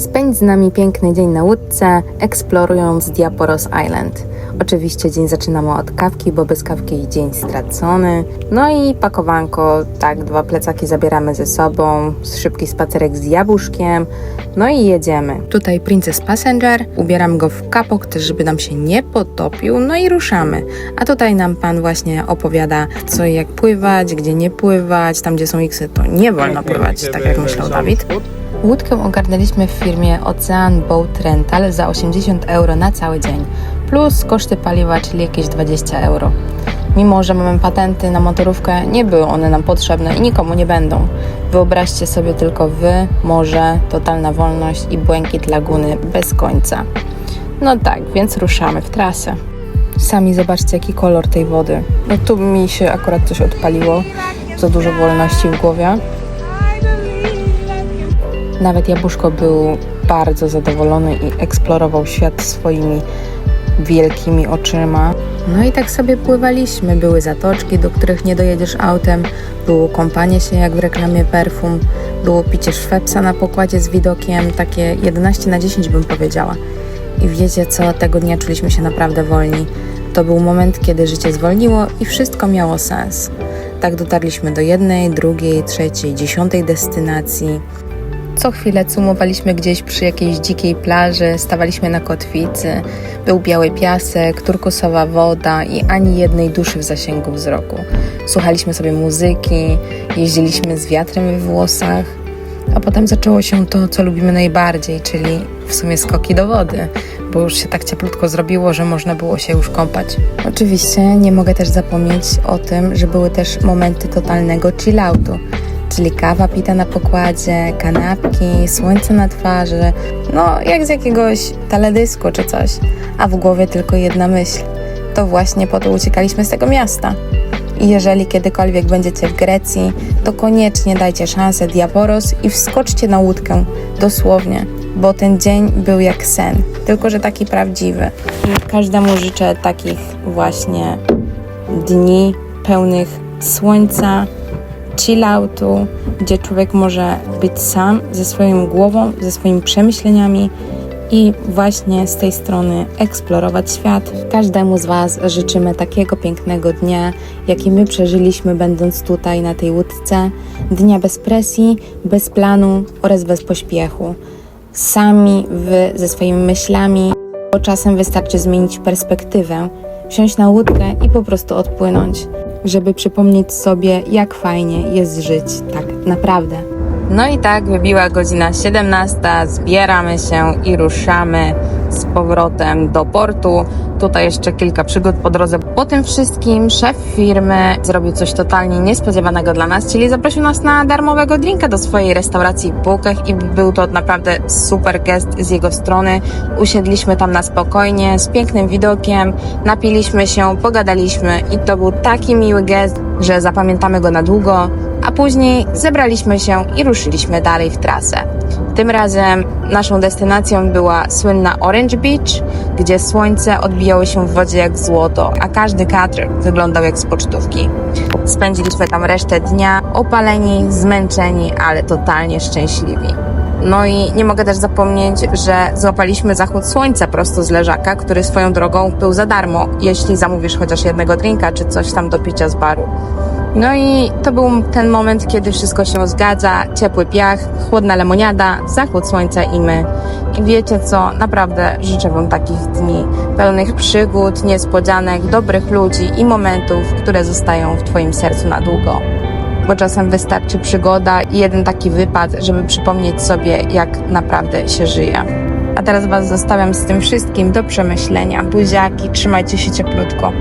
Spędź z nami piękny dzień na łódce, eksplorując Diaporos Island. Oczywiście dzień zaczynamy od kawki, bo bez kawki dzień stracony. No i pakowanko, tak, dwa plecaki zabieramy ze sobą, szybki spacerek z jabłuszkiem, no i jedziemy. Tutaj Princess Passenger, ubieram go w kapok też, żeby nam się nie potopił, no i ruszamy. A tutaj nam pan właśnie opowiada, co i jak pływać, gdzie nie pływać, tam gdzie są X, to nie wolno pływać, tak jak myślał Dawid. Łódkę ogarnęliśmy w firmie Ocean Boat Rental za 80 euro na cały dzień, plus koszty paliwa, czyli jakieś 20 euro. Mimo, że mamy patenty na motorówkę, nie były one nam potrzebne i nikomu nie będą. Wyobraźcie sobie tylko wy, morze, totalna wolność i błękit laguny bez końca. No tak, więc ruszamy w trasę. Sami zobaczcie, jaki kolor tej wody. No tu mi się akurat coś odpaliło, za dużo wolności w głowie. Nawet Jabłuszko był bardzo zadowolony i eksplorował świat swoimi wielkimi oczyma. No i tak sobie pływaliśmy. Były zatoczki, do których nie dojedziesz autem, było kąpanie się jak w reklamie perfum, było picie szwepsa na pokładzie z widokiem, takie 11 na 10 bym powiedziała. I wiecie co, tego dnia czuliśmy się naprawdę wolni. To był moment, kiedy życie zwolniło i wszystko miało sens. Tak dotarliśmy do jednej, drugiej, trzeciej, dziesiątej destynacji. Co chwilę cumowaliśmy gdzieś przy jakiejś dzikiej plaży, stawaliśmy na kotwicy, był biały piasek, turkusowa woda i ani jednej duszy w zasięgu wzroku. Słuchaliśmy sobie muzyki, jeździliśmy z wiatrem we włosach, a potem zaczęło się to, co lubimy najbardziej, czyli w sumie skoki do wody, bo już się tak cieplutko zrobiło, że można było się już kąpać. Oczywiście nie mogę też zapomnieć o tym, że były też momenty totalnego chilloutu czyli kawa pita na pokładzie, kanapki, słońce na twarzy, no jak z jakiegoś teledysku czy coś, a w głowie tylko jedna myśl. To właśnie po to uciekaliśmy z tego miasta. I jeżeli kiedykolwiek będziecie w Grecji, to koniecznie dajcie szansę Diaporos i wskoczcie na łódkę, dosłownie, bo ten dzień był jak sen, tylko że taki prawdziwy. I każdemu życzę takich właśnie dni pełnych słońca, chilloutu, gdzie człowiek może być sam ze swoją głową, ze swoimi przemyśleniami i właśnie z tej strony eksplorować świat. Każdemu z Was życzymy takiego pięknego dnia, jaki my przeżyliśmy, będąc tutaj na tej łódce. Dnia bez presji, bez planu oraz bez pośpiechu. Sami Wy ze swoimi myślami, bo czasem wystarczy zmienić perspektywę, wsiąść na łódkę i po prostu odpłynąć żeby przypomnieć sobie, jak fajnie jest żyć tak naprawdę. No i tak wybiła godzina 17, zbieramy się i ruszamy z powrotem do portu. Tutaj jeszcze kilka przygód po drodze. Po tym wszystkim szef firmy zrobił coś totalnie niespodziewanego dla nas, czyli zaprosił nas na darmowego drinka do swojej restauracji w Bułkach i był to naprawdę super gest z jego strony. Usiedliśmy tam na spokojnie, z pięknym widokiem, napiliśmy się, pogadaliśmy i to był taki miły gest, że zapamiętamy go na długo, a później zebraliśmy się i ruszyliśmy dalej w trasę. Tym razem naszą destynacją była słynna Orange Beach, gdzie słońce odbijało się w wodzie jak złoto, a każdy kadr wyglądał jak z pocztówki. Spędziliśmy tam resztę dnia, opaleni, zmęczeni, ale totalnie szczęśliwi. No i nie mogę też zapomnieć, że złapaliśmy zachód słońca prosto z leżaka, który swoją drogą był za darmo, jeśli zamówisz chociaż jednego drinka czy coś tam do picia z baru. No i to był ten moment, kiedy wszystko się zgadza, ciepły piach, chłodna lemoniada, zachód słońca i my. I wiecie co, naprawdę życzę Wam takich dni, pełnych przygód, niespodzianek, dobrych ludzi i momentów, które zostają w Twoim sercu na długo. Bo czasem wystarczy przygoda i jeden taki wypad, żeby przypomnieć sobie, jak naprawdę się żyje. A teraz Was zostawiam z tym wszystkim do przemyślenia. Buziaki, trzymajcie się cieplutko.